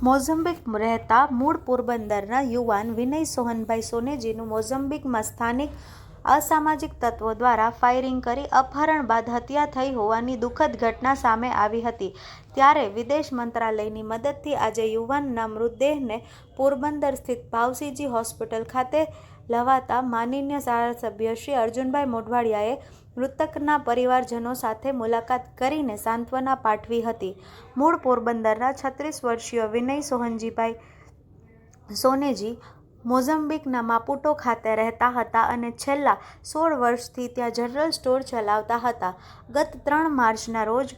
મોઝમ્બિક રહેતા મૂળ પોરબંદરના યુવાન વિનય સોહનભાઈ સોનેજીનું મોઝમ્બિકમાં સ્થાનિક અસામાજિક તત્વો દ્વારા ફાયરિંગ કરી અપહરણ બાદ હત્યા થઈ હોવાની દુઃખદ ઘટના સામે આવી હતી. ત્યારે વિદેશ મંત્રાલયની મદદથી આજે યુવાનના મૃતદેહને પોરબંદર સ્થિત ભાવસીજી હોસ્પિટલ ખાતે લવાતા માનનીય ધારાસભ્ય શ્રી અર્જુનભાઈ મોઢવાડિયાએ મૃતકના પરિવારજનો સાથે મુલાકાત કરીને સાંત્વના પાઠવી હતી. મૂળ પોરબંદરના છત્રીસ વર્ષીય વિનય સોહનજીભાઈ સોનેજી મોઝમ્બિકના માપુટો ખાતે રહેતા હતા અને છેલ્લા સોળ વર્ષથી ત્યાં જનરલ સ્ટોર ચલાવતા હતા. ગત ત્રણ માર્ચના રોજ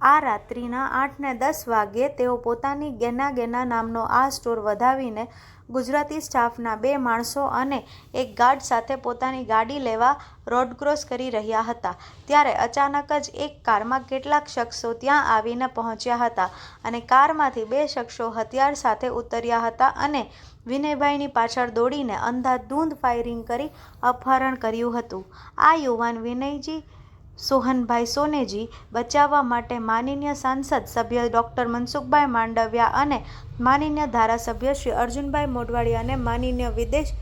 આ રાત્રિના આઠને દસ વાગ્યે તેઓ પોતાની ગેના ગેના નામનો આ સ્ટોર વધાવીને ગુજરાતી સ્ટાફના બે માણસો અને એક ગાર્ડ સાથે પોતાની ગાડી લેવા રોડ ક્રોસ કરી રહ્યા હતા. ત્યારે અચાનક જ એક કારમાં કેટલાક શખ્સો ત્યાં આવીને પહોંચ્યા હતા અને કારમાંથી બે શખ્સો હથિયાર સાથે ઉતર્યા હતા અને વિનયભાઈની પાછળ દોડીને અંધાધૂંધ ફાયરિંગ કરી અપહરણ કર્યું હતું. આ યુવાન વિનયજી સોહનભાઈ સોનેજી બચાવવા માટે માનનીય સાંસદ સભ્ય ડૉક્ટર મનસુખભાઈ માંડવિયા અને માનનીય ધારાસભ્ય શ્રી અર્જુનભાઈ મોઢવાડિયા અને માનનીય વિદેશ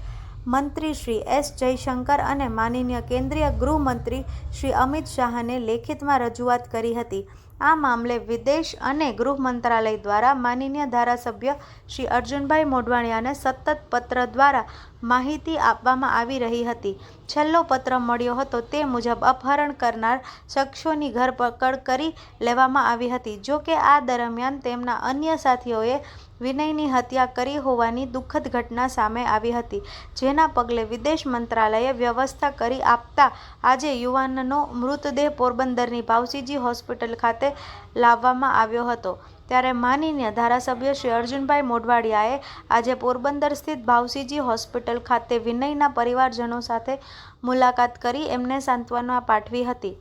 મંત્રી શ્રી એસ જયશંકર અને માનનીય કેન્દ્રીય ગૃહમંત્રી શ્રી અમિત શાહને લેખિતમાં રજૂઆત કરી હતી. આ મામલે વિદેશ અને ગૃહ મંત્રાલય દ્વારા માનનીય ધારાસભ્ય શ્રી અર્જુનભાઈ મોઢવાડિયાને સતત પત્ર દ્વારા માહિતી આપવામાં આવી રહી હતી. છેલ્લો પત્ર મળ્યો હતો તે મુજબ અપહરણ કરનાર શખ્સોની ધરપકડ કરી લેવામાં આવી હતી. જો કે આ દરમિયાન તેમના અન્ય સાથીઓએ વિનયની હત્યા કરી હોવાની દુઃખદ ઘટના સામે આવી હતી, જેના પગલે વિદેશ મંત્રાલયે વ્યવસ્થા કરી આપતા આજે યુવાનનો મૃતદેહ પોરબંદરની ભાવસીજી હોસ્પિટલ ખાતે લાવવામાં આવ્યો હતો. ત્યારે માનનીય ધારાસભ્ય શ્રી અર્જુનભાઈ મોઢવાડિયાએ આજે પોરબંદર સ્થિત ભાવસીજી હોસ્પિટલ ખાતે વિનયના પરિવારજનો સાથે મુલાકાત કરી એમને સાંત્વના પાઠવી હતી.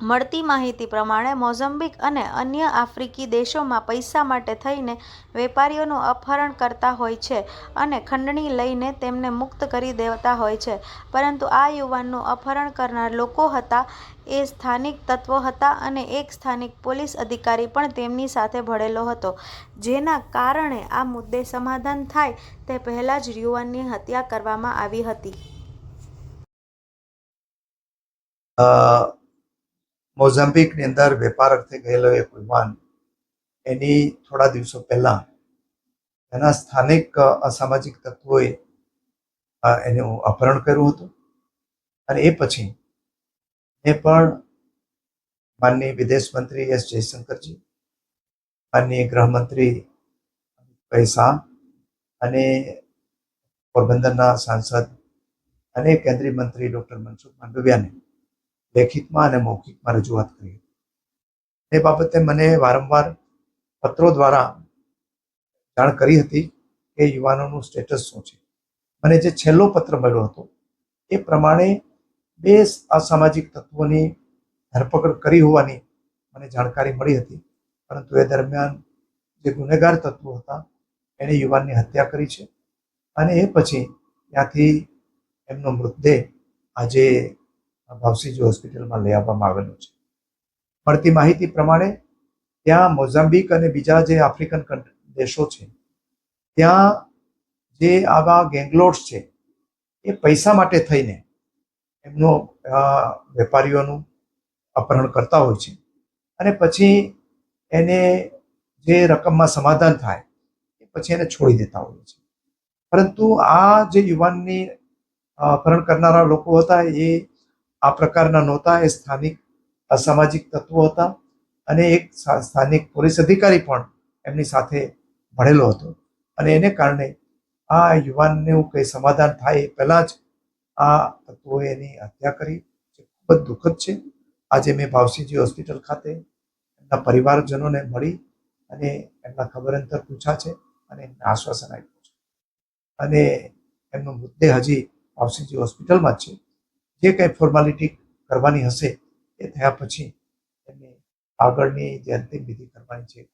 મળતી માહિતી પ્રમાણે મોઝમ્બિક અને અન્ય આફ્રિકી દેશોમાં પૈસા માટે થઈને વેપારીઓનું અપહરણ કરતા હોય છે અને ખંડણી લઈને તેમને મુક્ત કરી દેતા હોય છે. પરંતુ આ યુવાનનું અપહરણ કરનાર લોકો હતા. એ સ્થાનિક તત્વો હતા અને એક સ્થાનિક પોલીસ અધિકારી પણ તેમની સાથે ભળેલો હતો. જેના કારણે આ મુદ્દે સમાધાન થાય તે પહેલાં જ યુવાનની હત્યા કરવામાં આવી હતી. મોઝામ્બિકની અંદર વેપાર અર્થે ગયેલો એક યુવાન એની થોડા દિવસો પહેલા એના સ્થાનિક અસામાજિક તત્વોએ એનું અપહરણ કર્યું હતું. અને એ પછી એ પણ માનનીય વિદેશ મંત્રી એસ જયશંકરજી, માનનીય ગૃહમંત્રી અમિતભાઈ શાહ અને પોરબંદરના સાંસદ અને કેન્દ્રીય મંત્રી ડોક્ટર મનસુખ માંડવિયાને લેખિતમાં અને મૌખિકમાં રજૂઆત કરી હતી. એ બાબતે મને વારંવાર પત્રો દ્વારા જાણ કરી હતી કે યુવાનોનું સ્ટેટસ શું છે. મને જે છેલ્લો પત્ર મળ્યો હતો, એ પ્રમાણે બે અસામાજિક તત્વોની ધરપકડ કરી હોવાની મને જાણકારી મળી હતી, પરંતુ એ દરમિયાન જે ગુનેગાર તત્વો હતા, એણે યુવાનની હત્યા કરી છે અને એ પછી ત્યાંથી એમનો મૃતદેહ આજે ભાવસીજી હોસ્પિટલમાં લઈ આવવામાં આવેલું છે. મળતી માહિતી પ્રમાણે ત્યાં મોઝામ્બિક અને બીજા જે આફ્રિકન દેશો છે, ત્યાં જે આવા ગેંગલોર્સ છે, એ પૈસા માટે થઈને એમનો વેપારીઓનું અપહરણ કરતા હોય છે. અને પછી એને જે રકમમાં સમાધાન થાય, એ પછી એને છોડી દેતા હોય છે. પરંતુ આ જે યુવાનની અપહરણ કરનારા લોકો હતા, એ આ પ્રકારના નહોતા, એ સ્થાનિક અસામાજિક તત્વો હતા અને એક સ્થાનિક પોલીસ અધિકારી પણ એમની સાથે ભળેલો હતો. અને એને કારણે આ યુવાનનું કંઈ સમાધાન થાય એ પહેલાં જ આ તત્વોએ એની હત્યા કરી. જે ખૂબ જ દુઃખદ છે. આજે મેં ભાવસિંહજી હોસ્પિટલ ખાતે એમના પરિવારજનોને મળી અને એમના ખબર અંતર પૂછ્યા છે અને એમને આશ્વાસન આપ્યું છે. અને એમનો મુદ્દે હજી ભાવસિંહજી હોસ્પિટલમાં જ છે. જે કંઈ ફોર્માલિટી કરવાની હશે એ થયા પછી એમની આગળની જે અંતિમ વિધિ કરવાની છે